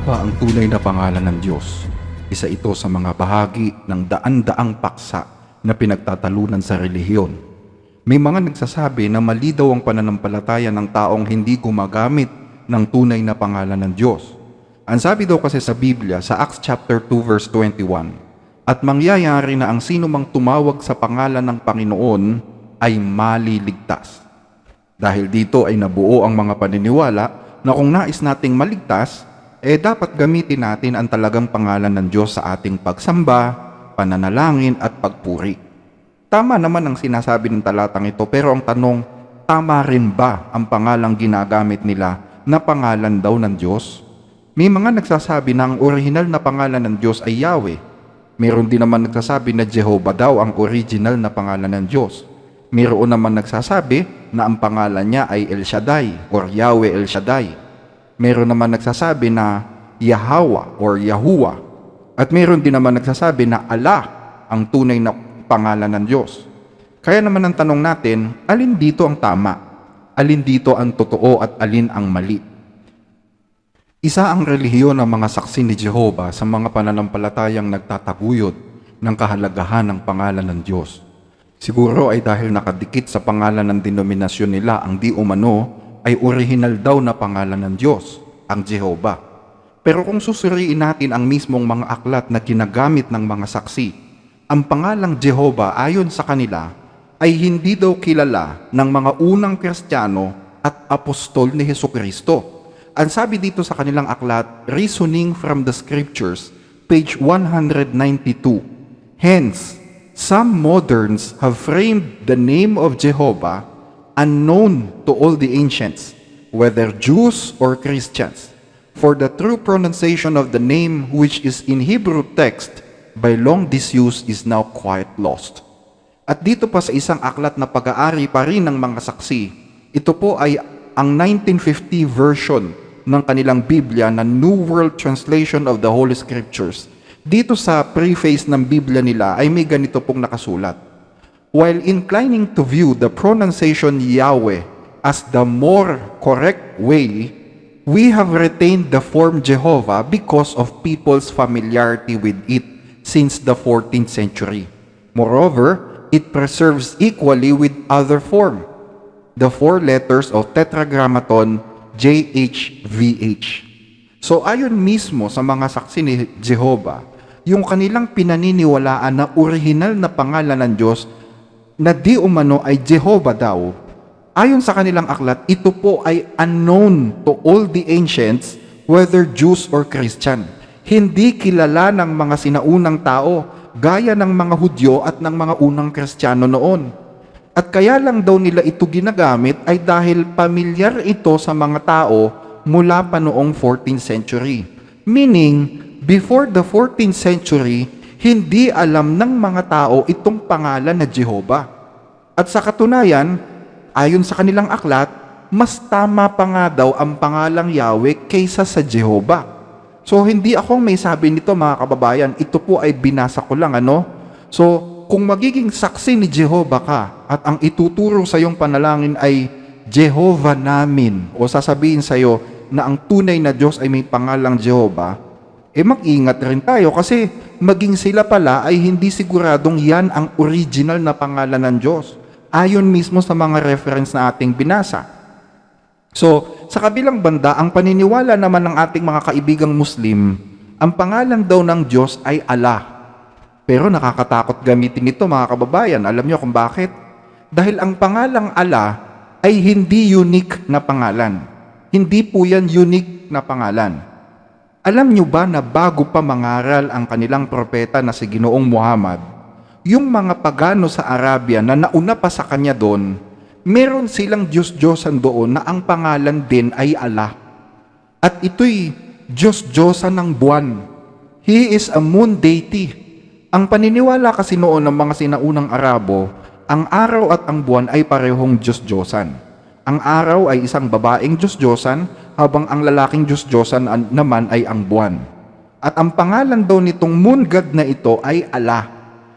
ba ang tunay na pangalan ng Diyos? Isa ito sa mga bahagi ng daan-daang paksa na pinagtatalunan sa relihiyon. May mga nagsasabi na mali daw ang pananampalataya ng taong hindi gumagamit ng tunay na pangalan ng Diyos. Ang sabi daw kasi sa Biblia sa Acts chapter 2 verse 21, At mangyayari na ang sino mang tumawag sa pangalan ng Panginoon ay maliligtas. Dahil dito ay nabuo ang mga paniniwala na kung nais nating maligtas, eh dapat gamitin natin ang talagang pangalan ng Diyos sa ating pagsamba, pananalangin at pagpuri. Tama naman ang sinasabi ng talatang ito pero ang tanong, tama rin ba ang pangalang ginagamit nila na pangalan daw ng Diyos? May mga nagsasabi na ang original na pangalan ng Diyos ay Yahweh. Meron din naman nagsasabi na Jehovah daw ang original na pangalan ng Diyos. Meron naman nagsasabi na ang pangalan niya ay El Shaddai or Yahweh El Shaddai. Meron naman nagsasabi na Yahweh or Yahuwah. At meron din naman nagsasabi na Allah ang tunay na pangalan ng Diyos. Kaya naman ang tanong natin, alin dito ang tama? Alin dito ang totoo at alin ang mali? Isa ang relihiyon ng mga saksi ni Jehova sa mga pananampalatayang nagtataguyod ng kahalagahan ng pangalan ng Diyos. Siguro ay dahil nakadikit sa pangalan ng denominasyon nila ang di umano ay original daw na pangalan ng Diyos, ang Jehova. Pero kung susuriin natin ang mismong mga aklat na ginagamit ng mga saksi, ang pangalang Jehova ayon sa kanila ay hindi daw kilala ng mga unang Kristiyano at apostol ni Heso Kristo. Ang sabi dito sa kanilang aklat, Reasoning from the Scriptures, page 192. Hence, some moderns have framed the name of Jehovah unknown to all the ancients, whether Jews or Christians. For the true pronunciation of the name which is in Hebrew text by long disuse is now quite lost. At dito pa sa isang aklat na pag-aari pa rin ng mga saksi, ito po ay ang 1950 version ng kanilang Biblia na New World Translation of the Holy Scriptures. Dito sa preface ng Biblia nila ay may ganito pong nakasulat. While inclining to view the pronunciation Yahweh as the more correct way, we have retained the form Jehovah because of people's familiarity with it since the 14th century. Moreover, it preserves equally with other form, the four letters of Tetragrammaton JHVH. So ayon mismo sa mga saksi ni Jehovah, yung kanilang pinaniniwalaan na original na pangalan ng Diyos na di umano ay Jehovah daw, ayon sa kanilang aklat, ito po ay unknown to all the ancients, whether Jews or Christian. Hindi kilala ng mga sinaunang tao, gaya ng mga Hudyo at ng mga unang Kristiyano noon. At kaya lang daw nila ito ginagamit ay dahil pamilyar ito sa mga tao mula pa noong 14th century. Meaning, before the 14th century, hindi alam ng mga tao itong pangalan na Jehovah. At sa katunayan, ayon sa kanilang aklat, mas tama pa nga daw ang pangalang Yahweh kaysa sa Jehovah. So hindi ako may sabi nito mga kababayan, ito po ay binasa ko lang ano. So kung magiging saksi ni Jehovah ka at ang ituturo sa iyong panalangin ay Jehovah namin o sasabihin sa iyo na ang tunay na Diyos ay may pangalang Jehovah, eh mag-ingat rin tayo kasi maging sila pala ay hindi siguradong yan ang original na pangalan ng Diyos. Ayon mismo sa mga reference na ating binasa. So, sa kabilang banda, ang paniniwala naman ng ating mga kaibigang Muslim, ang pangalan daw ng Diyos ay Allah. Pero nakakatakot gamitin ito mga kababayan. Alam niyo kung bakit? Dahil ang pangalang Allah ay hindi unique na pangalan. Hindi po yan unique na pangalan. Alam niyo ba na bago pa mangaral ang kanilang propeta na si Ginoong Muhammad, yung mga pagano sa Arabia na nauna pa sa kanya doon, meron silang Diyos-Diyosan doon na ang pangalan din ay Allah. At ito'y Diyos-Diyosan ng buwan. He is a moon deity. Ang paniniwala kasi noon ng mga sinaunang Arabo, ang araw at ang buwan ay parehong Diyos-Diyosan. Ang araw ay isang babaeng Diyos-Diyosan, habang ang lalaking Diyos-Diyosan an- naman ay ang buwan. At ang pangalan daw nitong moon god na ito ay Allah.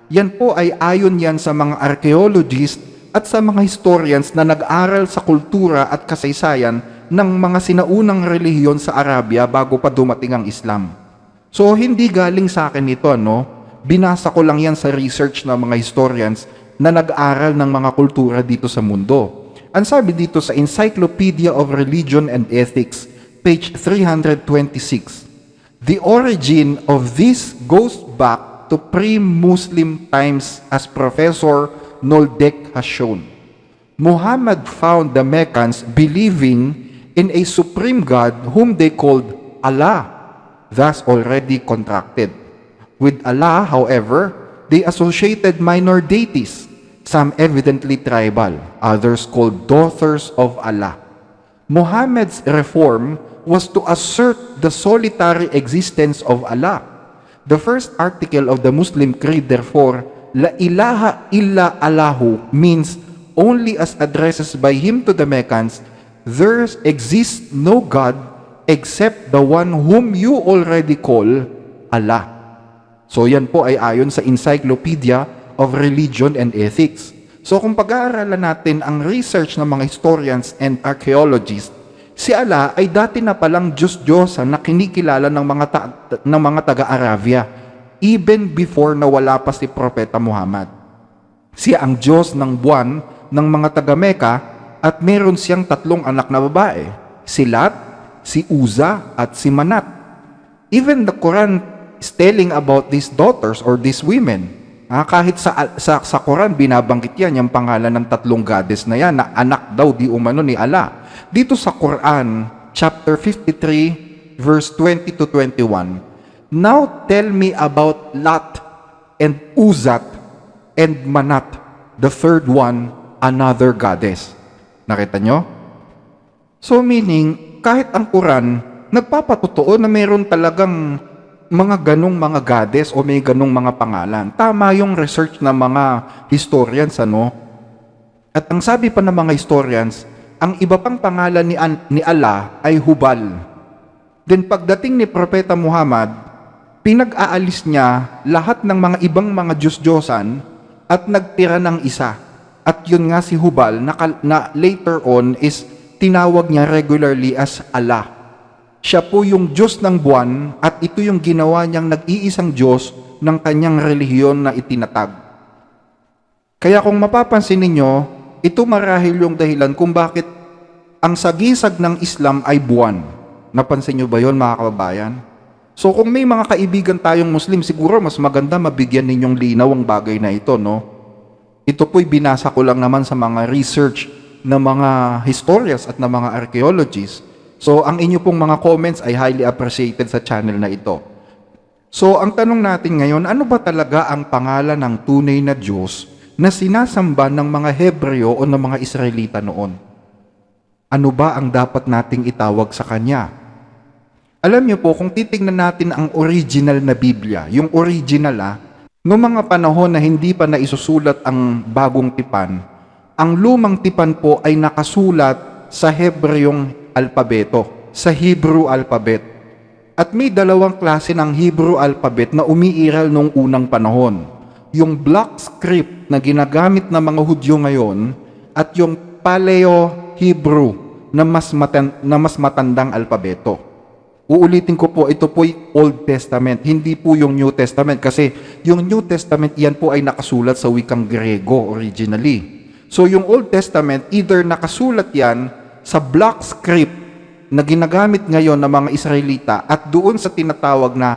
Yan po ay ayon yan sa mga archaeologists at sa mga historians na nag-aral sa kultura at kasaysayan ng mga sinaunang relihiyon sa Arabia bago pa dumating ang Islam. So hindi galing sa akin ito, no? Binasa ko lang yan sa research ng mga historians na nag-aral ng mga kultura dito sa mundo. Ang sabi dito sa Encyclopedia of Religion and Ethics, page 326, The origin of this goes back to pre-Muslim times as Professor Noldek has shown. Muhammad found the Meccans believing in a supreme God whom they called Allah, thus already contracted. With Allah, however, they associated minor deities, some evidently tribal, others called daughters of Allah. Muhammad's reform was to assert the solitary existence of Allah. The first article of the Muslim creed, therefore, La ilaha illa Allahu means only as addresses by him to the Meccans, there exists no God except the one whom you already call Allah. So yan po ay ayon sa Encyclopedia of Religion and Ethics. So kung pag-aaralan natin ang research ng mga historians and archaeologists, si Allah ay dati na palang Diyos-Diyosa na kinikilala ng mga, ta- ng mga taga-Arabia even before na wala pa si Propeta Muhammad. Siya ang Diyos ng buwan ng mga taga-Meka at meron siyang tatlong anak na babae, si Lat, si Uza at si Manat. Even the Quran is telling about these daughters or these women. Ah, kahit sa, sa, sa Quran, binabanggit yan, yung pangalan ng tatlong goddess na yan, na anak daw di umano ni Allah. Dito sa Quran, chapter 53, verse 20 to 21, Now tell me about Lat and Uzat and Manat, the third one, another goddess. Nakita nyo? So meaning, kahit ang Quran, nagpapatotoo na meron talagang mga ganong mga goddess o may ganong mga pangalan. Tama yung research ng mga historians, ano? At ang sabi pa ng mga historians, ang iba pang pangalan ni, An- ni Allah ay Hubal. Then pagdating ni Propeta Muhammad, pinag-aalis niya lahat ng mga ibang mga Diyos-Diyosan at nagtira ng isa. At yun nga si Hubal na, na later on is tinawag niya regularly as Allah. Siya po yung Diyos ng buwan at ito yung ginawa niyang nag-iisang Diyos ng kanyang relihiyon na itinatag. Kaya kung mapapansin ninyo, ito marahil yung dahilan kung bakit ang sagisag ng Islam ay buwan. Napansin niyo ba yon mga kababayan? So kung may mga kaibigan tayong Muslim, siguro mas maganda mabigyan ninyong linaw ang bagay na ito, no? Ito po'y binasa ko lang naman sa mga research ng mga historians at ng mga archaeologists. So ang inyo pong mga comments ay highly appreciated sa channel na ito. So ang tanong natin ngayon, ano ba talaga ang pangalan ng tunay na Diyos na sinasamba ng mga Hebreo o ng mga Israelita noon? Ano ba ang dapat nating itawag sa Kanya? Alam niyo po, kung titingnan natin ang original na Biblia, yung original ah, noong mga panahon na hindi pa naisusulat ang bagong tipan, ang lumang tipan po ay nakasulat sa Hebreong alpabeto, sa Hebrew alphabet. At may dalawang klase ng Hebrew alphabet na umiiral noong unang panahon. Yung block script na ginagamit ng mga Hudyo ngayon at yung Paleo-Hebrew na mas, matan- na mas matandang alpabeto. Uulitin ko po, ito po Old Testament, hindi po yung New Testament kasi yung New Testament yan po ay nakasulat sa wikang Grego originally. So yung Old Testament, either nakasulat yan sa block script na ginagamit ngayon ng mga Israelita at doon sa tinatawag na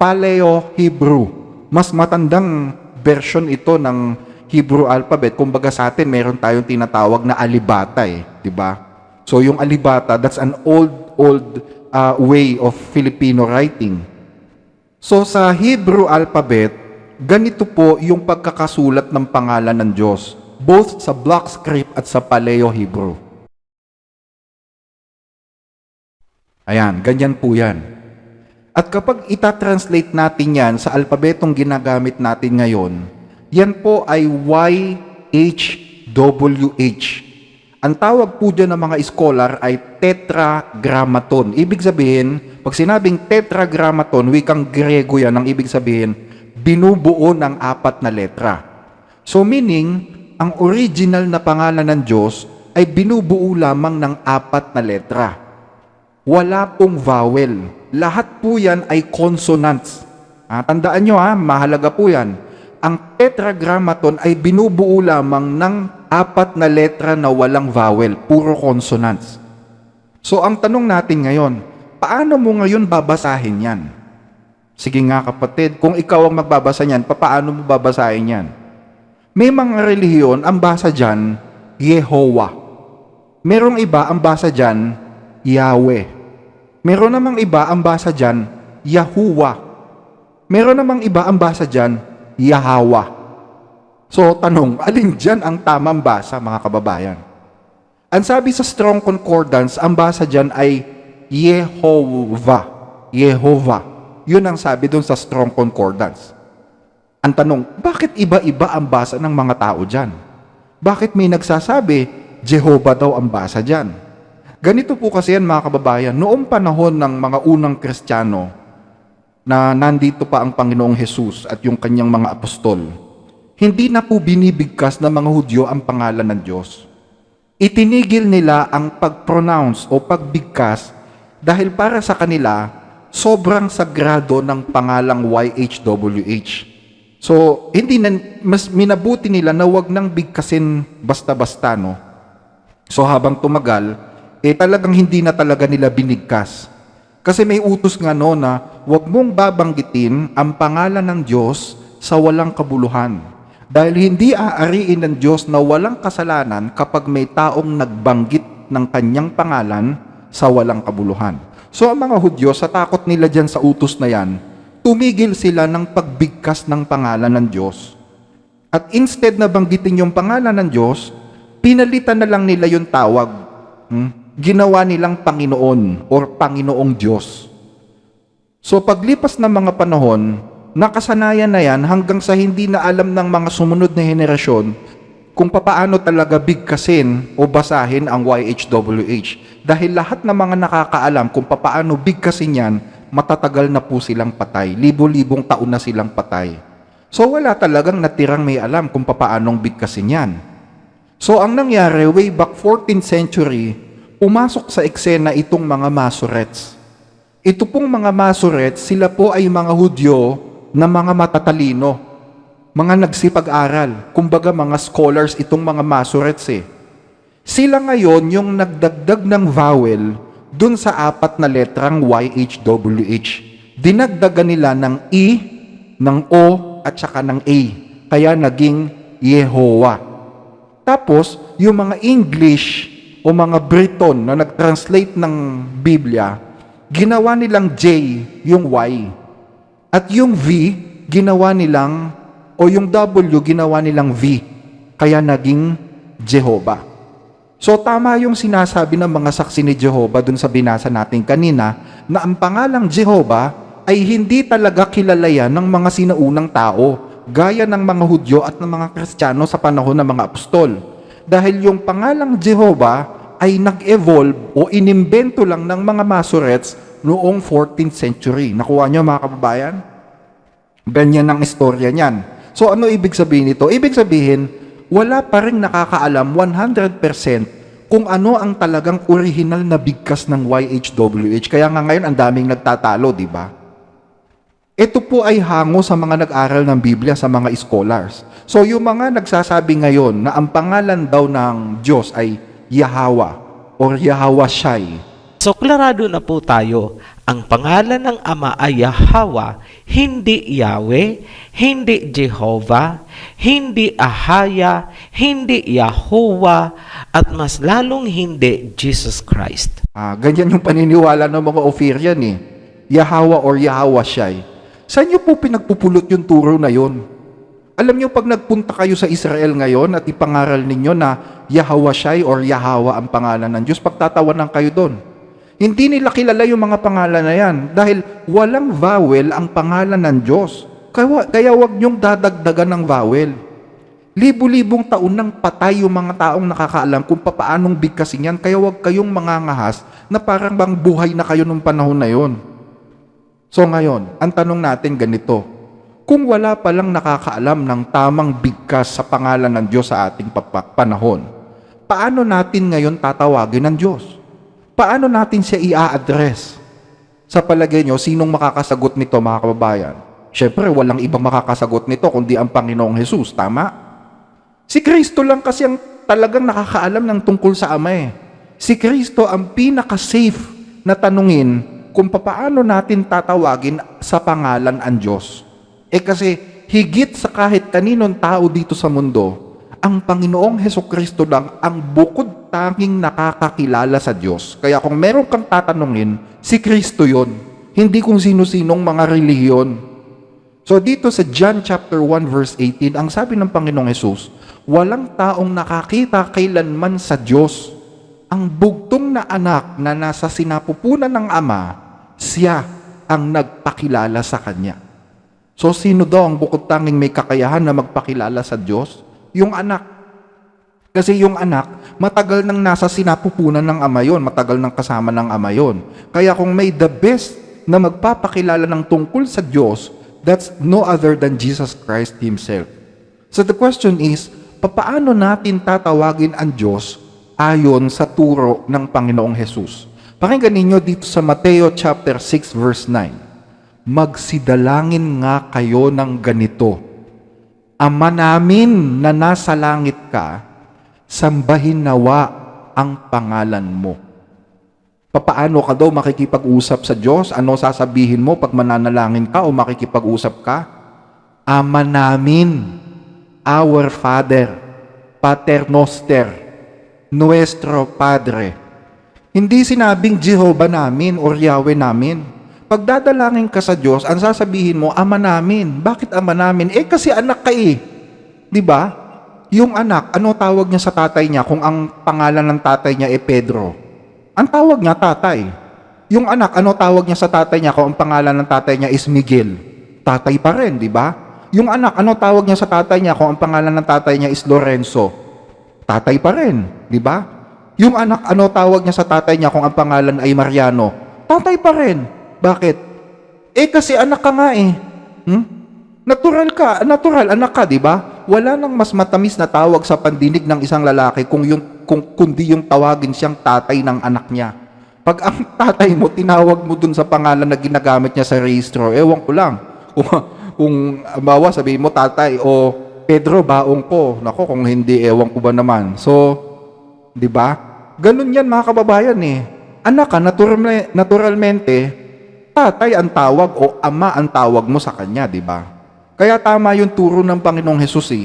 Paleo-Hebrew. Mas matandang version ito ng Hebrew alphabet. Kumbaga sa atin, meron tayong tinatawag na alibata eh, di ba? So yung alibata, that's an old, old uh, way of Filipino writing. So sa Hebrew alphabet, ganito po yung pagkakasulat ng pangalan ng Diyos, both sa block script at sa Paleo-Hebrew. Ayan, ganyan po yan. At kapag itatranslate natin yan sa alpabetong ginagamit natin ngayon, yan po ay YHWH. Ang tawag po dyan ng mga scholar ay tetragrammaton. Ibig sabihin, pag sinabing tetragrammaton, wikang Grego yan, ang ibig sabihin, binubuo ng apat na letra. So meaning, ang original na pangalan ng Diyos ay binubuo lamang ng apat na letra. Wala pong vowel. Lahat po yan ay consonants. Ah, tandaan nyo ha, mahalaga po yan. Ang tetragrammaton ay binubuo lamang ng apat na letra na walang vowel, puro consonants. So ang tanong natin ngayon, paano mo ngayon babasahin yan? Sige nga kapatid, kung ikaw ang magbabasa niyan, paano mo babasahin yan? May mga relihiyon, ang basa dyan, Yehovah. Merong iba, ang basa dyan, Yahweh. Meron namang iba, ang basa dyan, Yahuwah. Meron namang iba, ang basa dyan, Yahawa. So, tanong, alin dyan ang tamang basa, mga kababayan? Ang sabi sa Strong Concordance, ang basa dyan ay Yehovah. Yehovah. Yun ang sabi doon sa Strong Concordance. Ang tanong, bakit iba-iba ang basa ng mga tao dyan? Bakit may nagsasabi, Jehovah daw ang basa dyan? Ganito po kasi yan mga kababayan, noong panahon ng mga unang Kristiyano na nandito pa ang Panginoong Hesus at yung kanyang mga apostol, hindi na po binibigkas ng mga Hudyo ang pangalan ng Diyos. Itinigil nila ang pag-pronounce o pagbigkas dahil para sa kanila, sobrang sagrado ng pangalang YHWH. So, hindi na, mas minabuti nila na wag nang bigkasin basta-basta, no? So, habang tumagal, eh talagang hindi na talaga nila binigkas. Kasi may utos nga no na wag mong babanggitin ang pangalan ng Diyos sa walang kabuluhan. Dahil hindi aariin ng Diyos na walang kasalanan kapag may taong nagbanggit ng kanyang pangalan sa walang kabuluhan. So ang mga Hudyo, sa takot nila dyan sa utos na yan, tumigil sila ng pagbigkas ng pangalan ng Diyos. At instead na banggitin yung pangalan ng Diyos, pinalitan na lang nila yung tawag. Hmm? Ginawa nilang Panginoon or Panginoong Diyos. So paglipas ng mga panahon, nakasanayan na yan hanggang sa hindi na alam ng mga sumunod na henerasyon kung papaano talaga bigkasin o basahin ang YHWH. Dahil lahat ng mga nakakaalam kung papaano bigkasin yan, matatagal na po silang patay. Libo-libong taon na silang patay. So wala talagang natirang may alam kung papaanong bigkasin yan. So ang nangyari, way back 14th century, pumasok sa eksena itong mga Masorets. Ito pong mga Masorets, sila po ay mga Hudyo na mga matatalino, mga nagsipag-aral, kumbaga mga scholars itong mga Masorets eh. Sila ngayon yung nagdagdag ng vowel dun sa apat na letrang YHWH. Dinagdagan nila ng E, ng O, at saka ng A. Kaya naging Yehowa. Tapos, yung mga English o mga Briton na nag-translate ng Biblia, ginawa nilang J, yung Y. At yung V, ginawa nilang, o yung W, ginawa nilang V. Kaya naging Jehovah. So tama yung sinasabi ng mga saksi ni Jehovah dun sa binasa natin kanina na ang pangalang Jehovah ay hindi talaga kilala yan ng mga sinaunang tao gaya ng mga Hudyo at ng mga Kristiyano sa panahon ng mga apostol. Dahil yung pangalang Jehovah ay nag-evolve o inimbento lang ng mga Masorets noong 14th century. Nakuha nyo mga kababayan? Ganyan ang istorya niyan. So ano ibig sabihin nito? Ibig sabihin, wala pa rin nakakaalam 100% kung ano ang talagang original na bigkas ng YHWH. Kaya nga ngayon ang daming nagtatalo, di ba? Ito po ay hango sa mga nag-aral ng Biblia sa mga scholars. So yung mga nagsasabi ngayon na ang pangalan daw ng Diyos ay Yahweh or Yahweh Shai. So klarado na po tayo, ang pangalan ng Ama ay Yahweh, hindi Yahweh, hindi Jehovah, hindi Ahaya, hindi Yahuwah, at mas lalong hindi Jesus Christ. Ah, ganyan yung paniniwala ng mga Ophirian eh. Yahweh or Yahweh Shai. Saan niyo po pinagpupulot yung turo na yon? Alam niyo pag nagpunta kayo sa Israel ngayon at ipangaral ninyo na Yahweh Shai or Yahweh ang pangalan ng Diyos, pagtatawanan kayo doon. Hindi nila kilala yung mga pangalan na yan dahil walang vowel ang pangalan ng Diyos. Kaya, kaya wag niyong dadagdagan ng vowel. Libo-libong taon nang patay yung mga taong nakakaalam kung papaanong bigkasin yan. Kaya wag kayong mangangahas na parang bang buhay na kayo nung panahon na yon. So ngayon, ang tanong natin ganito. Kung wala palang nakakaalam ng tamang bigkas sa pangalan ng Diyos sa ating panahon, paano natin ngayon tatawagin ng Diyos? Paano natin siya i-address? Sa palagay nyo, sinong makakasagot nito mga kababayan? Siyempre, walang ibang makakasagot nito kundi ang Panginoong Jesus, tama? Si Kristo lang kasi ang talagang nakakaalam ng tungkol sa Ama eh. Si Kristo ang pinaka-safe na tanungin kung papaano natin tatawagin sa pangalan ang Diyos. Eh kasi higit sa kahit kaninong tao dito sa mundo, ang Panginoong Heso Kristo lang ang bukod tanging nakakakilala sa Diyos. Kaya kung meron kang tatanungin, si Kristo yon, hindi kung sino-sinong mga relihiyon. So dito sa John chapter 1 verse 18, ang sabi ng Panginoong Hesus, walang taong nakakita kailanman sa Diyos. Ang bugtong na anak na nasa sinapupunan ng Ama, siya ang nagpakilala sa Kanya. So sino daw ang bukod tanging may kakayahan na magpakilala sa Diyos? Yung anak. Kasi yung anak, matagal nang nasa sinapupunan ng ama yon, matagal nang kasama ng ama yon. Kaya kung may the best na magpapakilala ng tungkol sa Diyos, that's no other than Jesus Christ Himself. So the question is, papaano natin tatawagin ang Diyos ayon sa turo ng Panginoong Jesus? Pakinggan ninyo dito sa Mateo chapter 6 verse 9. Magsidalangin nga kayo ng ganito. Ama namin na nasa langit ka, sambahin nawa ang pangalan mo. Papaano ka daw makikipag-usap sa Diyos? Ano sasabihin mo pag mananalangin ka o makikipag-usap ka? Ama namin, our Father, Pater Noster, Nuestro Padre. Hindi sinabing Jehovah namin or Yahweh namin. Pag dadalangin ka sa Diyos, ang sasabihin mo, Ama namin. Bakit Ama namin? Eh kasi anak ka eh. Di ba? Yung anak, ano tawag niya sa tatay niya kung ang pangalan ng tatay niya ay Pedro? Ang tawag niya tatay. Yung anak, ano tawag niya sa tatay niya kung ang pangalan ng tatay niya is Miguel? Tatay pa rin, di ba? Yung anak, ano tawag niya sa tatay niya kung ang pangalan ng tatay niya is Lorenzo? Tatay pa rin, di ba? Yung anak, ano tawag niya sa tatay niya kung ang pangalan ay Mariano? Tatay pa rin. Bakit? Eh kasi anak ka nga eh. Hmm? Natural ka, natural anak ka, di ba? Wala nang mas matamis na tawag sa pandinig ng isang lalaki kung yung kung kundi yung tawagin siyang tatay ng anak niya. Pag ang tatay mo tinawag mo dun sa pangalan na ginagamit niya sa registro, ewan ko lang. Kung, kung bawa sabihin mo tatay o Pedro baong ko. Nako kung hindi ewan ko ba naman. So, 'di ba? Ganun 'yan mga kababayan eh. Anak ka natural, naturalmente tatay ang tawag o ama ang tawag mo sa kanya, 'di ba? Kaya tama yung turo ng Panginoong Hesus eh.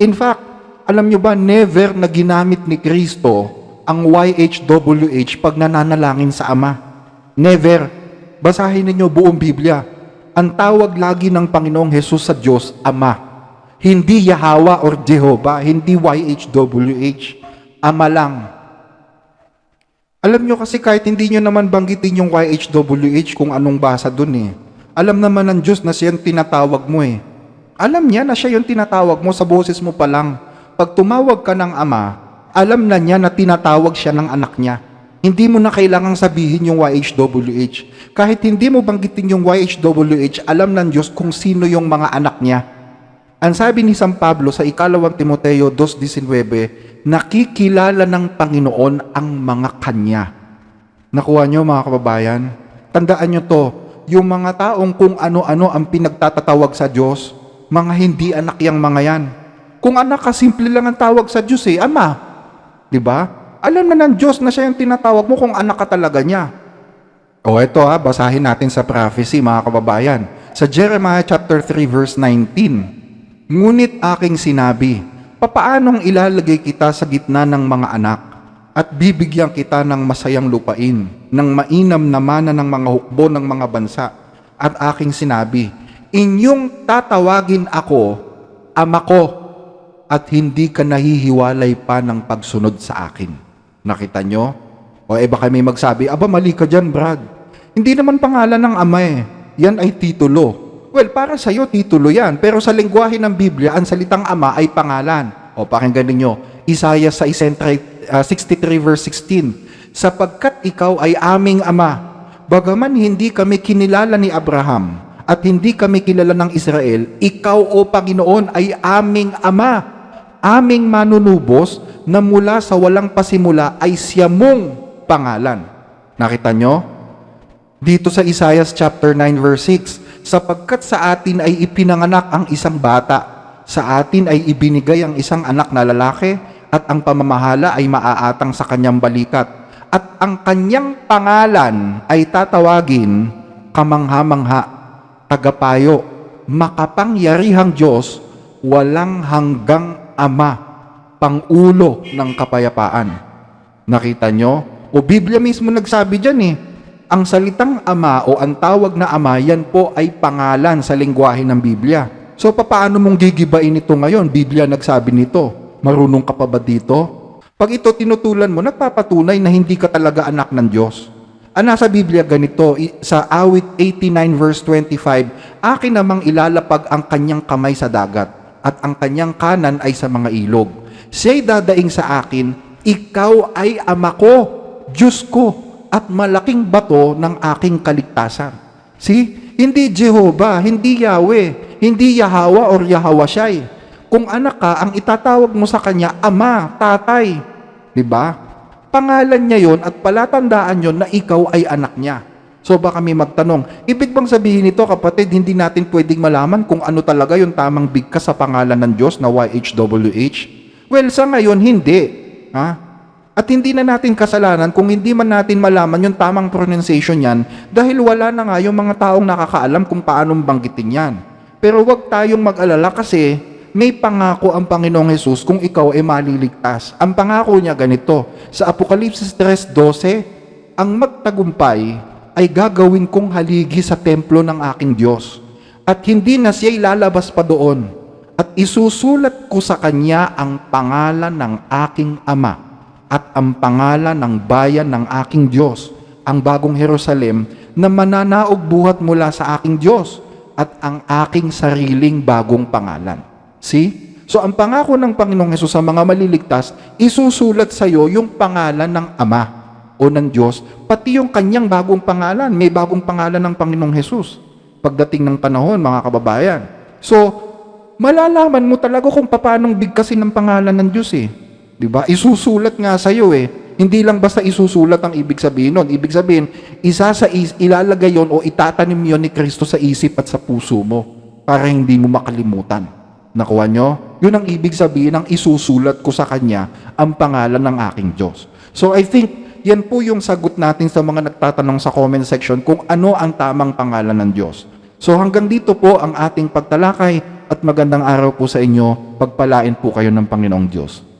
In fact, alam nyo ba, never na ginamit ni Kristo ang YHWH pag nananalangin sa Ama. Never. Basahin ninyo buong Biblia. Ang tawag lagi ng Panginoong Hesus sa Diyos, Ama. Hindi Yahweh or Jehovah, hindi YHWH. Ama lang. Alam nyo kasi kahit hindi nyo naman banggitin yung YHWH kung anong basa dun eh. Alam naman ng Diyos na siya yung tinatawag mo eh. Alam niya na siya yung tinatawag mo sa boses mo pa lang. Pag tumawag ka ng ama, alam na niya na tinatawag siya ng anak niya. Hindi mo na kailangang sabihin yung YHWH. Kahit hindi mo banggitin yung YHWH, alam ng Diyos kung sino yung mga anak niya. Ang sabi ni San Pablo sa ikalawang Timoteo 2.19, nakikilala ng Panginoon ang mga kanya. Nakuha nyo mga kababayan? Tandaan nyo to, yung mga taong kung ano-ano ang pinagtatatawag sa Diyos, mga hindi anak yang mga yan. Kung anak ka, simple lang ang tawag sa Diyos eh, Ama. Ba? Alam na ng Diyos na siya yung tinatawag mo kung anak ka talaga niya. O ito ha, basahin natin sa prophecy mga kababayan. Sa Jeremiah chapter 3 verse 19, Ngunit aking sinabi, papaanong ilalagay kita sa gitna ng mga anak at bibigyan kita ng masayang lupain, ng mainam na mana ng mga hukbo ng mga bansa. At aking sinabi, inyong tatawagin ako, ama ko, at hindi ka nahihiwalay pa ng pagsunod sa akin. Nakita nyo? O eh baka may magsabi, aba mali ka dyan, Brad. Hindi naman pangalan ng ama eh. Yan ay titulo. Well, para sa'yo, titulo yan. Pero sa lingwahe ng Biblia, ang salitang ama ay pangalan. O pakinggan ninyo, Isaiah sa 63 verse 16, Sapagkat ikaw ay aming ama, bagaman hindi kami kinilala ni Abraham, at hindi kami kilala ng Israel, ikaw o Panginoon ay aming ama. aming manunubos na mula sa walang pasimula ay siya mong pangalan. Nakita nyo? Dito sa Isaiah chapter 9 verse 6, sapagkat sa atin ay ipinanganak ang isang bata, sa atin ay ibinigay ang isang anak na lalaki, at ang pamamahala ay maaatang sa kanyang balikat. At ang kanyang pangalan ay tatawagin kamangha-mangha, tagapayo, makapangyarihang Diyos, walang hanggang Ama, Pangulo ng kapayapaan. Nakita nyo? O Biblia mismo nagsabi dyan eh, ang salitang ama o ang tawag na ama, yan po ay pangalan sa lingwahe ng Biblia. So paano mong gigibain ito ngayon? Biblia nagsabi nito. Marunong ka pa ba dito? Pag ito tinutulan mo, nagpapatunay na hindi ka talaga anak ng Diyos. Ang nasa Biblia ganito, sa awit 89 verse 25, akin namang ilalapag ang kanyang kamay sa dagat at ang kanyang kanan ay sa mga ilog. Siya'y dadaing sa akin, ikaw ay ama ko, Diyos ko, at malaking bato ng aking kaligtasan. See? Hindi Jehovah, hindi Yahweh, hindi Yahawa or Yahawashai. Kung anak ka, ang itatawag mo sa kanya, ama, tatay. Di ba? Pangalan niya yon at palatandaan yon na ikaw ay anak niya. So baka may magtanong, ibig bang sabihin nito kapatid, hindi natin pwedeng malaman kung ano talaga yung tamang bigkas sa pangalan ng Diyos na YHWH? Well, sa ngayon, hindi. Ha? At hindi na natin kasalanan kung hindi man natin malaman yung tamang pronunciation yan dahil wala na nga yung mga taong nakakaalam kung paano banggitin yan. Pero wag tayong mag-alala kasi may pangako ang Panginoong Hesus kung ikaw ay maliligtas. Ang pangako niya ganito, sa Apokalipsis 3.12, ang magtagumpay ay gagawin kong haligi sa templo ng aking Diyos. At hindi na siya ilalabas pa doon. At isusulat ko sa kanya ang pangalan ng aking Ama at ang pangalan ng bayan ng aking Diyos, ang bagong Jerusalem na mananaog buhat mula sa aking Diyos at ang aking sariling bagong pangalan. See? So ang pangako ng Panginoong Hesus sa mga maliligtas, isusulat sa iyo yung pangalan ng Ama o ng Diyos, pati yung kanyang bagong pangalan. May bagong pangalan ng Panginoong Hesus pagdating ng panahon, mga kababayan. So, malalaman mo talaga kung paano bigkasin ng pangalan ng Diyos eh. 'Di ba? Isusulat nga sa iyo eh. Hindi lang basta isusulat ang ibig sabihin nun. Ibig sabihin, isa sa is, ilalagay yon o itatanim yon ni Kristo sa isip at sa puso mo para hindi mo makalimutan. Nakuha nyo? Yun ang ibig sabihin ng isusulat ko sa Kanya ang pangalan ng aking Diyos. So I think, yan po yung sagot natin sa mga nagtatanong sa comment section kung ano ang tamang pangalan ng Diyos. So hanggang dito po ang ating pagtalakay at magandang araw po sa inyo. Pagpalain po kayo ng Panginoong Diyos.